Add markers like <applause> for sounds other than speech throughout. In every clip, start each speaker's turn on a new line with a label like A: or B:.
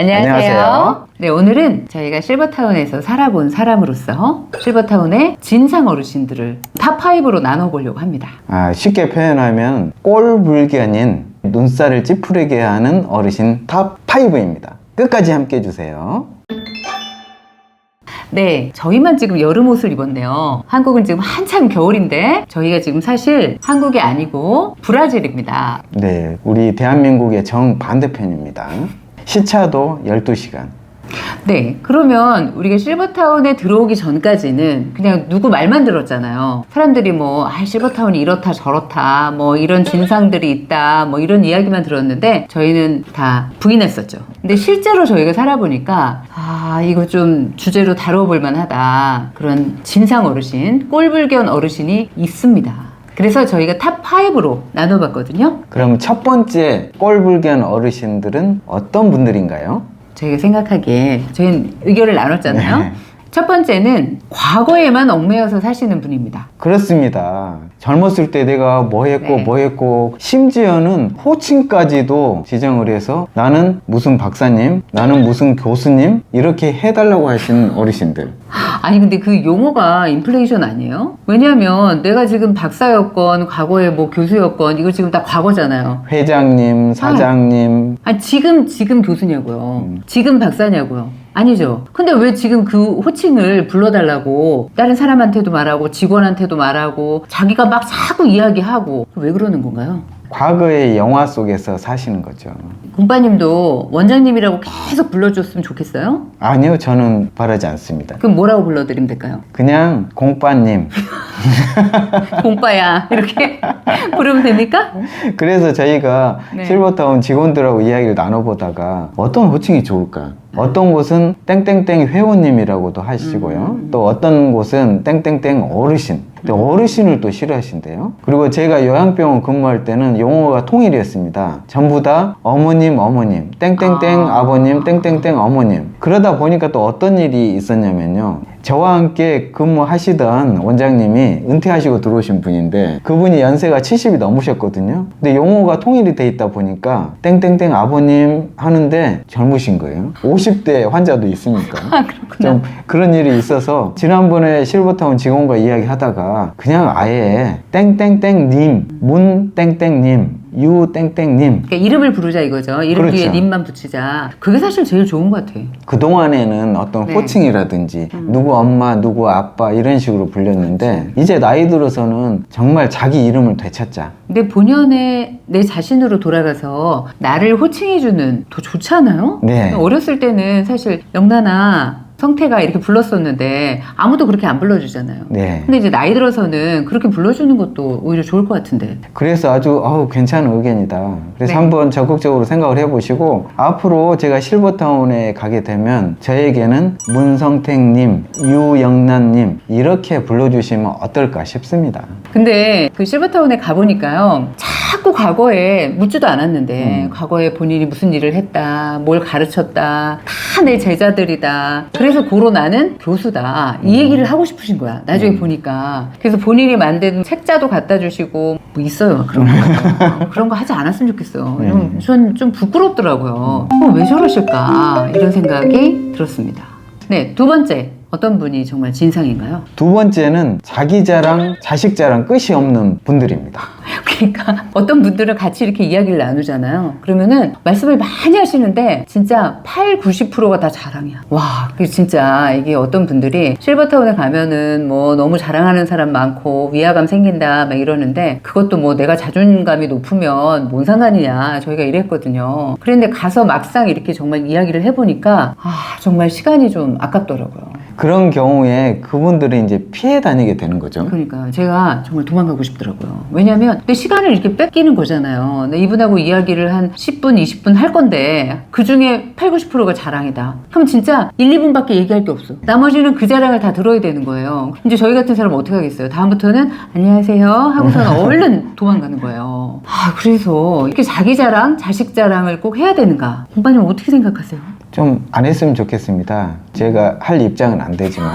A: 안녕하세요.
B: 안녕하세요.
A: 네, 오늘은 저희가 실버타운에서 살아본 사람으로서 실버타운의 진상 어르신들을 탑5로 나눠보려고 합니다.
B: 아, 쉽게 표현하면 꼴불견인 눈살을 찌푸리게 하는 어르신 탑 5입니다. 끝까지 함께 해주세요.
A: 네, 저희만 지금 여름 옷을 입었네요. 한국은 지금 한참 겨울인데 저희가 지금 사실 한국이 아니고 브라질입니다.
B: 네, 우리 대한민국의 정반대편입니다. 시차도 12시간.
A: 네, 그러면 우리가 실버타운에 들어오기 전까지는 그냥 누구 말만 들었잖아요. 사람들이 뭐, 아, 실버타운이 이렇다 저렇다, 뭐 이런 진상들이 있다, 뭐 이런 이야기만 들었는데 저희는 다 부인했었죠. 근데 실제로 저희가 살아보니까, 아, 이거 좀 주제로 다뤄볼 만하다. 그런 진상 어르신, 꼴불견 어르신이 있습니다. 그래서 저희가 탑5로 나눠봤거든요.
B: 그럼 첫 번째 꼴불견 어르신들은 어떤 분들인가요?
A: 저희가 생각하기에 저희는 의견을 나눴잖아요.
B: 네.
A: 첫 번째는 과거에만 얽매여서 사시는 분입니다.
B: 그렇습니다. 젊었을 때 내가 뭐 했고
A: 네.
B: 뭐 했고 심지어는 호칭까지도 지정을 해서 나는 무슨 박사님, 나는 무슨 교수님 이렇게 해달라고 하신 어르신들.
A: 아니 근데 그 용어가 인플레이션 아니에요? 왜냐하면 내가 지금 박사였건 과거에 뭐 교수였건 이거 지금 다 과거잖아요.
B: 회장님, 사장님,
A: 아니 지금 지금 교수냐고요.
B: 음.
A: 지금 박사냐고요. 아니죠. 근데 왜 지금 그 호칭을 불러달라고 다른 사람한테도 말하고 직원한테도 말하고 자기가 막 자꾸 이야기하고 왜 그러는 건가요?
B: 과거의 영화 속에서 사시는 거죠.
A: 공빠님도 원장님이라고 계속 불러줬으면 좋겠어요?
B: 아니요, 저는 바라지 않습니다.
A: 그럼 뭐라고 불러드리면 될까요?
B: 그냥 공빠님. <laughs>
A: 공빠야 이렇게 <laughs> 부르면 됩니까?
B: 그래서 저희가
A: 네.
B: 실버타운 직원들하고 이야기를 나눠보다가 어떤 호칭이 좋을까? 어떤 곳은 땡땡땡 회원님이라고도 하시고요.
A: 음.
B: 또 어떤 곳은 땡땡땡 어르신. 근데 어르신을 또 싫어하신대요. 그리고 제가 요양병원 근무할 때는 용어가 통일이었습니다. 전부 다 어머님, 어머님, 땡땡땡
A: 아.
B: 아. 버님 땡땡땡 어머님. 그러다 보니까 또 어떤 일이 있었냐면요. 저와 함께 근무하시던 원장님이 은퇴하시고 들어오신 분인데 그분이 연세가 70이 넘으셨거든요. 근데 용어가 통일이 돼 있다 보니까 땡땡땡 아버님 하는데 젊으신 거예요. 50대 환자도 있으니까. <laughs>
A: 아 그렇구나.
B: 좀 그런 일이 있어서 지난번에 실버타운 직원과 이야기하다가 그냥 아예 땡땡땡 님, 문 땡땡 님, 유 땡땡님
A: 그러니까 이름을 부르자 이거죠. 이름
B: 그렇죠.
A: 뒤에 님만 붙이자. 그게 사실 제일 좋은 것 같아.
B: 그동안에는 어떤
A: 네.
B: 호칭이라든지
A: 음.
B: 누구 엄마, 누구 아빠 이런 식으로 불렸는데 이제 나이 들어서는 정말 자기 이름을 되찾자.
A: 근데 본연의 내 자신으로 돌아가서 나를 호칭해주는 더 좋지 않아요?
B: 네.
A: 어렸을 때는 사실 영란아, 성태가 이렇게 불렀었는데 아무도 그렇게 안 불러주잖아요.
B: 네.
A: 근데 이제 나이 들어서는 그렇게 불러주는 것도 오히려 좋을 것 같은데.
B: 그래서 아주 어우, 괜찮은 의견이다. 그래서
A: 네.
B: 한번 적극적으로 생각을 해보시고 앞으로 제가 실버타운에 가게 되면 저에게는 문성택님, 유영란님 이렇게 불러주시면 어떨까 싶습니다.
A: 근데 그 실버타운에 가보니까요. 자 꾸 과거에 묻지도 않았는데
B: 음.
A: 과거에 본인이 무슨 일을 했다, 뭘 가르쳤다, 다 내 제자들이다. 그래서 고로 나는 교수다. 이 얘기를 하고 싶으신 거야. 나중에
B: 음.
A: 보니까. 그래서 본인이 만든 책자도 갖다 주시고 뭐 있어요. 그런 거. <laughs> 그런 거 하지 않았으면 좋겠어.
B: 네.
A: 전좀 부끄럽더라고요. 어, 왜 저러실까? 이런 생각이 들었습니다. 네, 두 번째. 어떤 분이 정말 진상인가요?
B: 두 번째는 자기 자랑, 자식 자랑 끝이 없는 분들입니다. <laughs>
A: 그러니까 어떤 분들은 같이 이렇게 이야기를 나누잖아요. 그러면은 말씀을 많이 하시는데 진짜 8, 90%가 다 자랑이야. 와, 그 진짜 이게 어떤 분들이 실버타운에 가면은 뭐 너무 자랑하는 사람 많고 위화감 생긴다 막 이러는데 그것도 뭐 내가 자존감이 높으면 뭔 상관이냐 저희가 이랬거든요. 그런데 가서 막상 이렇게 정말 이야기를 해보니까 아 정말 시간이 좀 아깝더라고요.
B: 그런 경우에 그분들은 이제 피해 다니게 되는 거죠.
A: 그러니까 제가 정말 도망가고 싶더라고요. 왜냐하면 내 시간을 이렇게 뺏기는 거잖아요. 내 이분하고 이야기를 한 10분, 20분 할 건데 그 중에 8, 90%가 자랑이다. 그럼 진짜 1, 2분밖에 얘기할 게 없어. 나머지는 그 자랑을 다 들어야 되는 거예요. 이제 저희 같은 사람은 어떻게 하겠어요? 다음부터는 안녕하세요 하고서는 <laughs> 얼른 도망가는 거예요. 아 그래서 이렇게 자기 자랑, 자식 자랑을 꼭 해야 되는가? 공부님 어떻게 생각하세요?
B: 좀 안 했으면 좋겠습니다. 제가 할 입장은 안 되지만.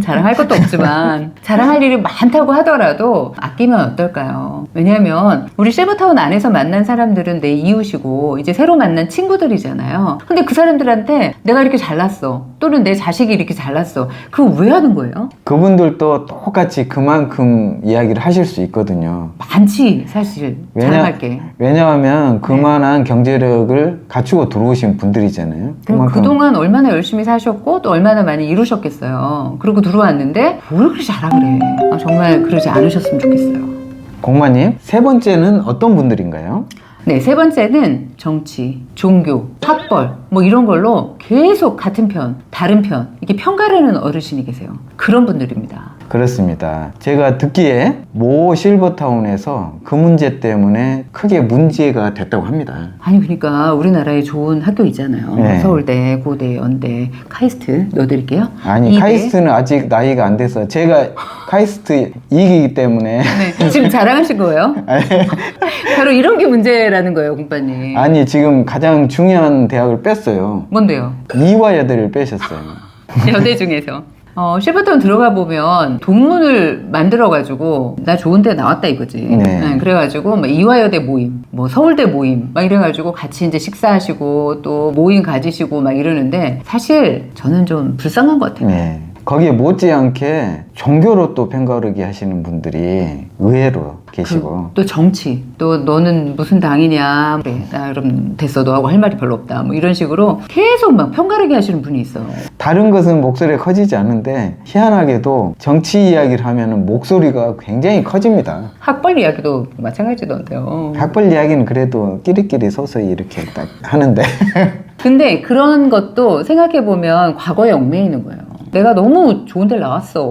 A: 자랑할 것도 없지만 <laughs> 자랑할 일이 많다고 하더라도 아끼면 어떨까요? 왜냐하면 우리 실버타운 안에서 만난 사람들은 내 이웃이고 이제 새로 만난 친구들이잖아요. 근데 그 사람들한테 내가 이렇게 잘났어 또는 내 자식이 이렇게 잘났어 그거 왜 하는 거예요?
B: 그분들도 똑같이 그만큼 이야기를 하실 수 있거든요.
A: 많지 사실 자랑할 게.
B: 왜냐하면 그만한 경제력을 갖추고 들어오신 분들이잖아요.
A: 그럼 그동안 얼마나 열심히 사셨고 또 얼마나 많이 이루셨겠어요. 그리고 들어왔는데 뭘 그렇게 자랑을 해. 아, 정말 그러지 않으셨으면 좋겠어요.
B: 공마님, 세 번째는 어떤 분들인가요?
A: 네, 세 번째는 정치, 종교, 학벌, 뭐 이런 걸로 계속 같은 편, 다른 편, 이렇게 편가르는 어르신이 계세요. 그런 분들입니다.
B: 그렇습니다. 제가 듣기에 모 실버타운에서 그 문제 때문에 크게 문제가 됐다고 합니다.
A: 아니, 그러니까 우리나라에 좋은 학교 있잖아요.
B: 네.
A: 서울대, 고대, 연대, 카이스트 넣어드릴게요.
B: 아니,
A: 이대.
B: 카이스트는 아직 나이가 안 돼서 제가 카이스트 이기기 때문에
A: 네, 지금 자랑하신 거예요? <laughs> 바로 이런 게 문제라는 거예요, 공빠님.
B: 아니, 지금 가장 중요한 대학을 뺐어요.
A: 뭔데요?
B: 이화여대를 빼셨어요. <laughs>
A: 여대 중에서. 어, 실버타운 들어가 보면 동문을 만들어가지고 나 좋은 데 나왔다 이거지.
B: 네.
A: 그래가지고 막 이화여대 모임, 뭐 서울대 모임 막 이래가지고 같이 이제 식사하시고 또 모임 가지시고 막 이러는데 사실 저는 좀 불쌍한 것 같아요.
B: 네. 거기에 못지않게 종교로 또 편가르기 하시는 분들이 의외로 계시고.
A: 그, 또 정치, 또 너는 무슨 당이냐, 그래, 나 그럼 됐어도 하고 할 말이 별로 없다, 뭐 이런 식으로 계속 막 편가르기 하시는 분이 있어.
B: 다른 것은 목소리가 커지지 않는데 희한하게도 정치 이야기를 하면 목소리가 굉장히 커집니다.
A: 학벌 이야기도 마찬가지던데요.
B: 학벌 이야기는 그래도 끼리끼리 서서히 이렇게 딱 하는데 <laughs>
A: 근데 그런 것도 생각해보면 과거에 얽매이는 거예요. 내가 너무 좋은 데를 나왔어.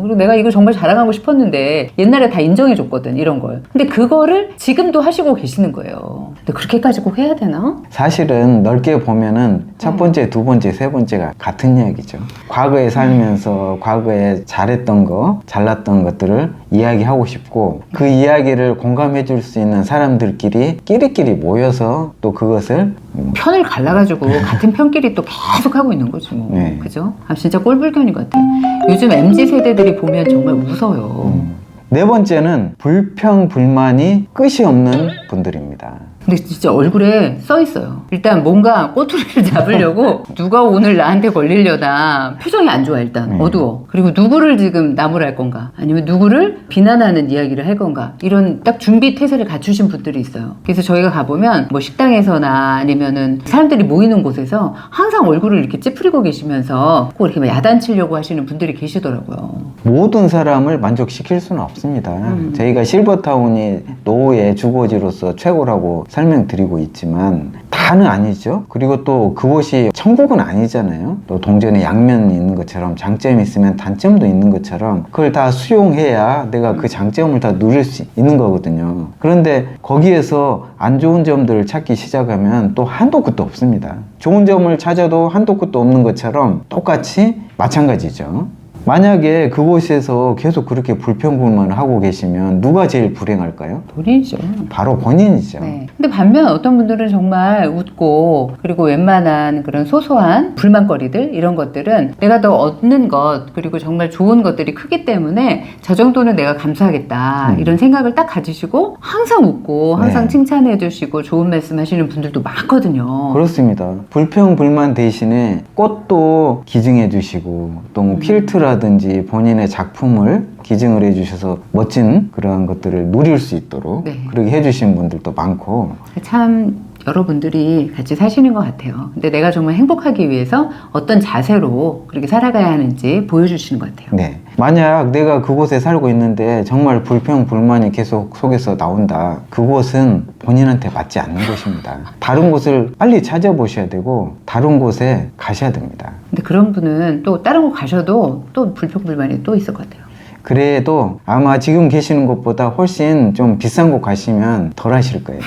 A: 그리고 내가 이걸 정말 자랑하고 싶었는데 옛날에 다 인정해 줬거든, 이런 걸. 근데 그거를 지금도 하시고 계시는 거예요. 근데 그렇게까지 꼭 해야 되나?
B: 사실은 넓게 보면은 첫 번째, 두 번째, 세 번째가 같은 이야기죠. 과거에 살면서 과거에 잘했던 거, 잘났던 것들을 이야기하고 싶고 그 이야기를 공감해 줄 수 있는 사람들끼리 끼리끼리 모여서 또 그것을
A: 편을 갈라가지고 <laughs> 같은 편끼리 또 계속 하고 있는 거지 뭐.
B: 네.
A: 그죠? 아, 진짜 꼴불견인 것 같아요. 요즘 MZ 세대들이 보면 정말 무서워요.
B: 네 번째는 불평, 불만이 끝이 없는 분들입니다.
A: 근데 진짜 얼굴에 써 있어요. 일단 뭔가 꼬투리를 <laughs> 잡으려고 누가 오늘 나한테 걸리려다 표정이 안 좋아 일단
B: 음.
A: 어두워. 그리고 누구를 지금 나무랄 건가 아니면 누구를 비난하는 이야기를 할 건가 이런 딱 준비 태세를 갖추신 분들이 있어요. 그래서 저희가 가보면 뭐 식당에서나 아니면은 사람들이 모이는 곳에서 항상 얼굴을 이렇게 찌푸리고 계시면서 꼭 이렇게 막 야단치려고 하시는 분들이 계시더라고요.
B: 모든 사람을 만족시킬 수는 없습니다.
A: 음.
B: 저희가 실버타운이 노후의 주거지로서 최고라고 설명드리고 있지만 다는 아니죠. 그리고 또 그곳이 천국은 아니잖아요. 또 동전에 양면이 있는 것처럼 장점이 있으면 단점도 있는 것처럼 그걸 다 수용해야 내가 그 장점을 다 누릴 수 있는 거거든요. 그런데 거기에서 안 좋은 점들을 찾기 시작하면 또 한도 끝도 없습니다. 좋은 점을 찾아도 한도 끝도 없는 것처럼 똑같이 마찬가지죠. 만약에 그곳에서 계속 그렇게 불평불만을 하고 계시면 누가 제일 불행할까요?
A: 본인이죠.
B: 바로 본인이죠.
A: 네. 근데 반면 어떤 분들은 정말 웃고 그리고 웬만한 그런 소소한 불만거리들 이런 것들은 내가 더 얻는 것 그리고 정말 좋은 것들이 크기 때문에 저 정도는 내가 감사하겠다
B: 음.
A: 이런 생각을 딱 가지시고 항상 웃고 항상
B: 네.
A: 칭찬해 주시고 좋은 말씀 하시는 분들도 많거든요.
B: 그렇습니다. 불평 불만 대신에 꽃도 기증해 주시고 또
A: 음.
B: 뭐 퀼트라 든지 본인의 작품을 기증을 해 주셔서 멋진 그러한 것들을 누릴 수 있도록
A: 네.
B: 그렇게 해 주신 분들도 많고
A: 참 여러분들이 같이 사시는 것 같아요. 근데 내가 정말 행복하기 위해서 어떤 자세로 그렇게 살아가야 하는지 보여주시는 것 같아요.
B: 네. 만약 내가 그곳에 살고 있는데 정말 불평 불만이 계속 속에서 나온다. 그곳은 본인한테 맞지 않는 곳입니다. 다른 곳을 빨리 찾아보셔야 되고 다른 곳에 가셔야 됩니다.
A: 그런 분은 또 다른 곳 가셔도 또 불평불만이 또 있을 것 같아요.
B: 그래도 아마 지금 계시는 곳보다 훨씬 좀 비싼 곳 가시면 덜 하실 거예요.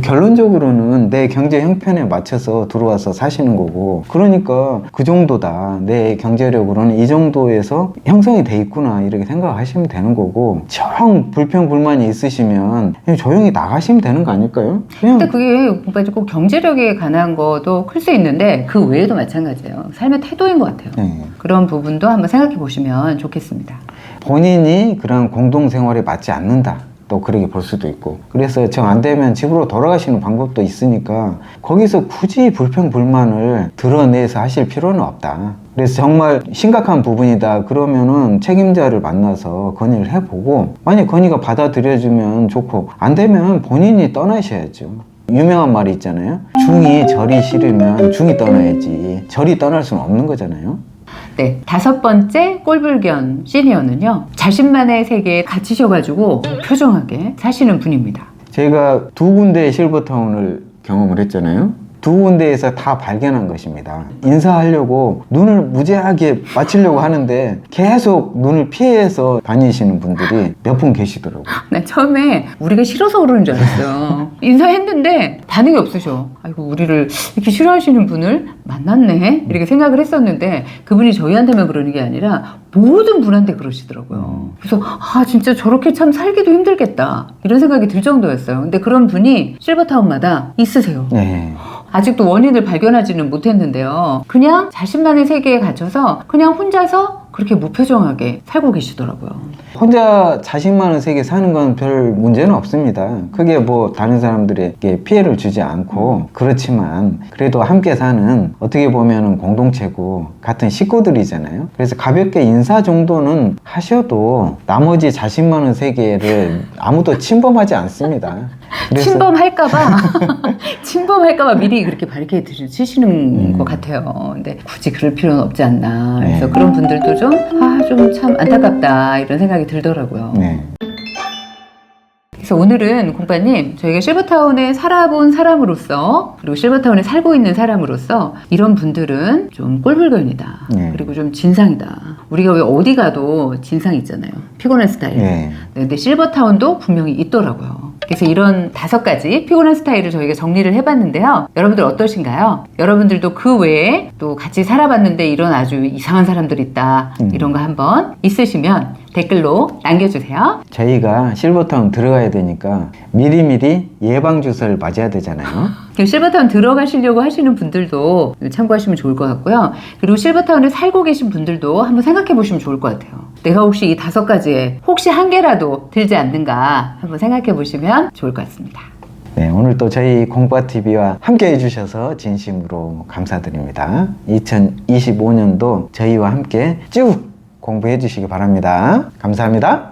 B: 결론적으로는 내 경제 형편에 맞춰서 들어와서 사시는 거고 그러니까 그 정도다 내 경제력으로는 이 정도에서 형성이 돼 있구나 이렇게 생각하시면 되는 거고 정 불평 불만이 있으시면 그냥 조용히 나가시면 되는 거 아닐까요? 그냥
A: 근데 그게 꼭 경제력에 관한 것도 클 수 있는데 그 외에도 마찬가지예요. 삶의 태도인 것 같아요.
B: 네.
A: 그런 부분도 한번 생각해 보시면 좋겠습니다.
B: 본인이 그런 공동생활에 맞지 않는다. 또 그렇게 볼 수도 있고. 그래서 정 안 되면 집으로 돌아가시는 방법도 있으니까 거기서 굳이 불평 불만을 드러내서 하실 필요는 없다. 그래서 정말 심각한 부분이다. 그러면은 책임자를 만나서 건의를 해보고 만약 건의가 받아들여주면 좋고 안 되면 본인이 떠나셔야죠. 유명한 말이 있잖아요. 중이 절이 싫으면 중이 떠나야지. 절이 떠날 수는 없는 거잖아요
A: 네, 다섯 번째 꼴불견 시니어는요. 자신만의 세계에 갇히셔가지고 표정하게 사시는 분입니다.
B: 제가 두 군데의 실버타운을 경험을 했잖아요. 두 군데에서 다 발견한 것입니다. 인사하려고 눈을 무지하게 맞추려고 하는데 계속 눈을 피해서 다니시는 분들이 몇 분 계시더라고요.
A: 난 처음에 우리가 싫어서 그러는 줄 알았어요. 인사했는데 반응이 없으셔. 아이고, 우리를 이렇게 싫어하시는 분을 만났네? 이렇게 생각을 했었는데 그분이 저희한테만 그러는 게 아니라 모든 분한테 그러시더라고요. 그래서 아, 진짜 저렇게 참 살기도 힘들겠다. 이런 생각이 들 정도였어요. 근데 그런 분이 실버타운마다 있으세요.
B: 네.
A: 아직도 원인을 발견하지는 못했는데요. 그냥 자신만의 세계에 갇혀서 그냥 혼자서 그렇게 무표정하게 살고 계시더라고요.
B: 혼자 자신만의 세계 사는 건 별 문제는 없습니다. 크게 뭐 다른 사람들에게 피해를 주지 않고 그렇지만 그래도 함께 사는 어떻게 보면 공동체고 같은 식구들이잖아요. 그래서 가볍게 인사 정도는 하셔도 나머지 자신만의 세계를 아무도 침범하지 않습니다. 그래서
A: 침범할까봐 <laughs> <laughs> 침범할까봐 미리 그렇게 바리케이드를 치시는
B: 음.
A: 것 같아요. 근데 굳이 그럴 필요는 없지 않나. 그래서
B: 네.
A: 그런 분들도 좀아좀 참 안타깝다 이런 생각이 들더라고요.
B: 네.
A: 그래서 오늘은 공파님 저희가 실버타운에 살아본 사람으로서 그리고 실버타운에 살고 있는 사람으로서 이런 분들은 좀 꼴불견이다.
B: 네.
A: 그리고 좀 진상이다. 우리가 왜 어디 가도 진상 있잖아요. 피곤한 스타일.
B: 네.
A: 네, 근데 실버타운도 분명히 있더라고요. 그래서 이런 다섯 가지 피곤한 스타일을 저희가 정리를 해봤는데요. 여러분들 어떠신가요? 여러분들도 그 외에 또 같이 살아봤는데 이런 아주 이상한 사람들 있다.
B: 음.
A: 이런 거 한번 있으시면 댓글로 남겨주세요.
B: 저희가 실버타운 들어가야 되니까 미리미리 예방 주사를 맞아야 되잖아요. <laughs>
A: 그리고 실버타운 들어가시려고 하시는 분들도 참고하시면 좋을 것 같고요. 그리고 실버타운에 살고 계신 분들도 한번 생각해 보시면 좋을 것 같아요. 내가 혹시 이 다섯 가지에 혹시 한 개라도 들지 않는가 한번 생각해 보시면 좋을 것 같습니다.
B: 네, 오늘 또 저희 공과TV와 함께 해주셔서 진심으로 감사드립니다. 2025년도 저희와 함께 쭉 공부해 주시기 바랍니다. 감사합니다.